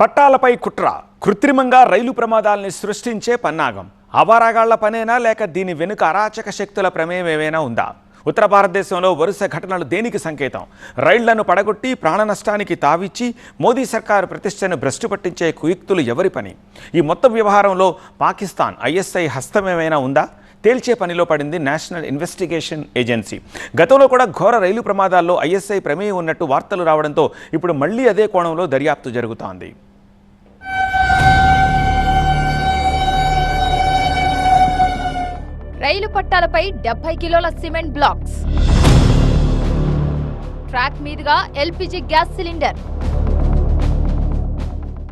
పట్టాలపై కుట్ర. కృత్రిమంగా రైలు ప్రమాదాల్ని సృష్టించే పన్నాగం. అవారాగాళ్ళ పనేనా లేక దీని వెనుక అరాచక శక్తుల ప్రమేయం ఏమైనా ఉందా? ఉత్తర భారతదేశంలో వరుస ఘటనలు దేనికి సంకేతం? రైళ్ళను పడగొట్టి ప్రాణ నష్టానికి తావిచ్చి మోదీ సర్కారు ప్రతిష్టను భ్రష్టు పట్టించే కుయుక్తులు ఎవరి పని? ఈ మొత్తం వ్యవహారంలో పాకిస్తాన్ ఐఎస్ఐ హస్తమేమైనా ఉందా? తేల్చే పనిలో పడింది నేషనల్ ఇన్వెస్టిగేషన్ ఏజెన్సీ. గతంలో కూడా ఘోర రైలు ప్రమాదాల్లో ఐఎస్ఐ ప్రమేయం ఉన్నట్టు వార్తలు రావడంతో ఇప్పుడు మళ్ళీ అదే కోణంలో దర్యాప్తు జరుగుతోంది. రైలు పట్టాలపై డెబ్బై కిలోల సిమెంట్ బ్లాక్స్. ట్రాక్ మీదుగా ఎల్పిజి గ్యాస్ సిలిండర్.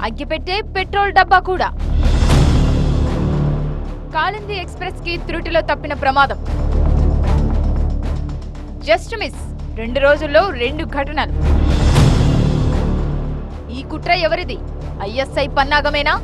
అగ్గిపెట్టే పెట్రోల్ డబ్బా కూడా. కాళింది ఎక్స్ప్రెస్కి త్రుటిలో తప్పిన ప్రమాదం. జస్ట్ మిస్ రెండు రోజుల్లో రెండు ఘటనలు. ఈ కుట్ర ఎవరిది? ఐఎస్ఐ పన్నాగమేనా?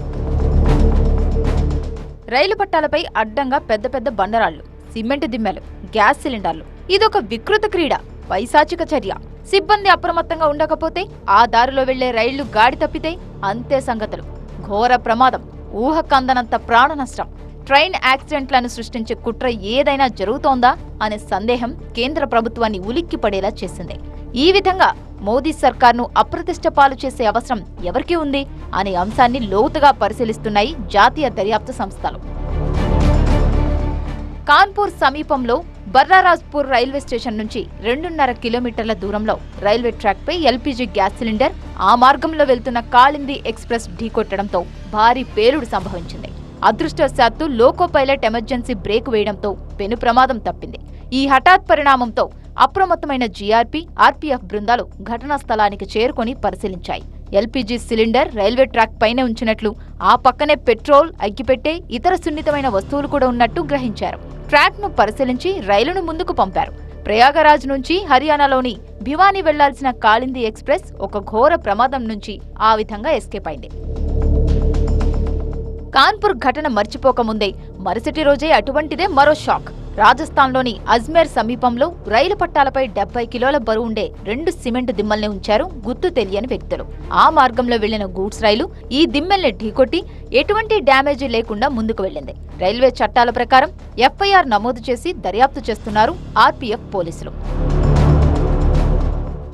రైలు పట్టాలపై అడ్డంగా పెద్ద పెద్ద బండరాళ్ళు సిమెంట్ దిమ్మెలు గ్యాస్ సిలిండర్లు. ఇదొక వికృత క్రీడ పైశాచిక చర్య. సిబ్బంది అప్రమత్తంగా ఉండకపోతే ఆ దారిలో వెళ్ళే రైళ్ళు గాడి తప్పితే అంతే సంగతులు. ఘోర ప్రమాదం ఊహకందనంత ప్రాణ నష్టం ట్రైన్ యాక్సిడెంట్లను సృష్టించే కుట్ర ఏదైనా జరుగుతోందా అనే సందేహం కేంద్ర ప్రభుత్వాన్ని ఉలిక్కి పడేలా చేసింది. ఈ విధంగా మోదీ సర్కార్ను అప్రతిష్ట పాలు చేసే అవసరం ఎవరికి ఉంది అనే అంశాన్ని లోతుగా పరిశీలిస్తున్నాయి జాతీయ దర్యాప్తు సంస్థలు. కాన్పూర్ సమీపంలో బర్రారాజ్పూర్ రైల్వే స్టేషన్ నుంచి రెండున్నర కిలోమీటర్ల దూరంలో రైల్వే ట్రాక్పై ఎల్పీజీ గ్యాస్ సిలిండర్ ఆ మార్గంలో వెళ్తున్న కాళింది ఎక్స్ప్రెస్ ఢీకొట్టడంతో భారీ పేలుడు సంభవించింది. అదృష్టవశాత్తు లోకో పైలట్ ఎమర్జెన్సీ బ్రేక్ వేయడంతో పెను ప్రమాదం తప్పింది. ఈ హఠాత్ పరిణామంతో అప్రమత్తమైన జీఆర్పీ ఆర్పీఎఫ్ బృందాలు ఘటనా స్థలానికి చేరుకొని పరిశీలించాయి. ఎల్పీజీ సిలిండర్ రైల్వే ట్రాక్ పైనే ఉంచినట్లు ఆ పక్కనే పెట్రోల్ అగ్గిపెట్టే ఇతర సున్నితమైన వస్తువులు కూడా ఉన్నట్టు గ్రహించారు. ట్రాక్ను పరిశీలించి రైలును ముందుకు పంపారు. ప్రయాగరాజ్ నుంచి హర్యానాలోని భివానీ వెళ్ళాల్సిన కాళింది ఎక్స్ప్రెస్ ఒక ఘోర ప్రమాదం నుంచి ఆ విధంగా ఎస్కేప్ అయింది. కాన్పూర్ ఘటన మర్చిపోకముందే. మరుసటి రోజే అటువంటిదే మరో షాక్. రాజస్థాన్లోని అజ్మేర్ సమీపంలో రైలు పట్టాలపై డెబ్బై కిలోల బరువు ఉండే రెండు సిమెంట్ దిమ్మల్ని ఉంచారు గుర్తు తెలియని వ్యక్తులు. ఆ మార్గంలో వెళ్ళిన గూడ్స్ రైలు ఈ దిమ్మెల్ని ఢీకొట్టి ఎటువంటి డ్యామేజీ లేకుండా ముందుకు వెళ్ళింది. రైల్వే చట్టాల ప్రకారం ఎఫ్ఐఆర్ నమోదు చేసి దర్యాప్తు చేస్తున్నారు ఆర్పీఎఫ్ పోలీసులు.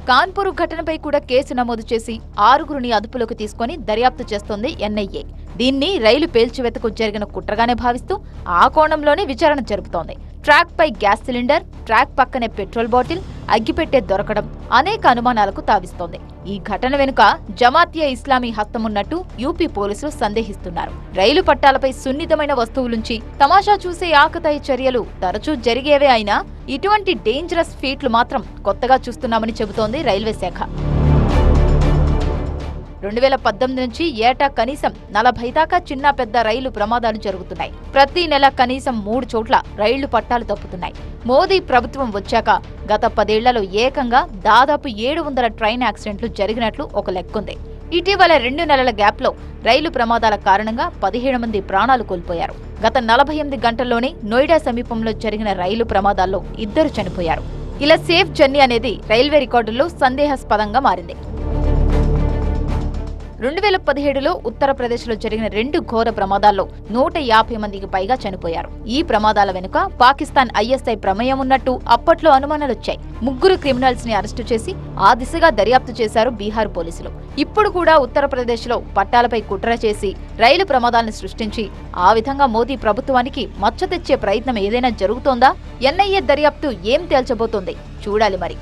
కాన్పూర్ ఘటనపై కూడా కేసు నమోదు చేసి ఆరుగురిని అదుపులోకి తీసుకొని దర్యాప్తు చేస్తోంది ఎన్ఐఏ. దీన్ని రైలు పేల్చివేతకు జరిగిన కుట్రగానే భావిస్తూ ఆ కోణంలోనే విచారణ జరుపుతోంది. ట్రాక్ పై గ్యాస్ సిలిండర్ ట్రాక్ పక్కనే పెట్రోల్ బాటిల్ అగ్గిపెట్టే దొరకడం అనేక అనుమానాలకు తావిస్తోంది. ఈ ఘటన వెనుక జమాతియా ఇస్లామీ హస్తమున్నట్టు యూపీ పోలీసులు సందేహిస్తున్నారు. రైలు పట్టాలపై సున్నితమైన వస్తువులుంచి తమాషా చూసే ఆకతాయి చర్యలు తరచూ జరిగేవే అయినా ఇటువంటి డేంజరస్ ఫీట్లు మాత్రం కొత్తగా చూస్తున్నామని చెబుతోంది రైల్వే శాఖ. రెండు వేల పద్దెనిమిది నుంచి ఏటా కనీసం నలభై దాకా చిన్న పెద్ద రైలు ప్రమాదాలు జరుగుతున్నాయి. ప్రతి నెల కనీసం మూడు చోట్ల రైళ్ళు పట్టాలు తప్పుతున్నాయి. మోదీ ప్రభుత్వం వచ్చాక గత పదేళ్ళలో ఏకంగా దాదాపు ఏడు వందల ట్రైన్ యాక్సిడెంట్లు జరిగినట్లు ఒక లెక్కుంది. ఇటీవల రెండు నెలల గ్యాప్లో రైలు ప్రమాదాల కారణంగా పదిహేడు మంది ప్రాణాలు కోల్పోయారు. గత నలభై ఎనిమిది గంటల్లోనే నోయిడా సమీపంలో జరిగిన రైలు ప్రమాదాల్లో ఇద్దరు చనిపోయారు. ఇలా సేఫ్ జర్నీ అనేది రైల్వే రికార్డుల్లో సందేహాస్పదంగా మారింది. రెండు వేల పదిహేడులో ఉత్తరప్రదేశ్లో జరిగిన రెండు ఘోర ప్రమాదాల్లో నూట యాభై మందికి పైగా చనిపోయారు. ఈ ప్రమాదాల వెనుక పాకిస్తాన్ ఐఎస్ఐ ప్రమేయం ఉన్నట్టు అప్పట్లో అనుమానాలొచ్చాయి ముగ్గురు క్రిమినల్స్ని అరెస్టు చేసి ఆ దిశగా దర్యాప్తు చేశారు బీహార్ పోలీసులు. ఇప్పుడు కూడా ఉత్తరప్రదేశ్లో పట్టాలపై కుట్ర చేసి రైలు ప్రమాదాలను సృష్టించి ఆ విధంగా మోదీ ప్రభుత్వానికి మచ్చ తెచ్చే ప్రయత్నం ఏదైనా జరుగుతోందా? ఎన్ఐఏ దర్యాప్తు ఏం తేల్చబోతోంది? చూడాలి మరి.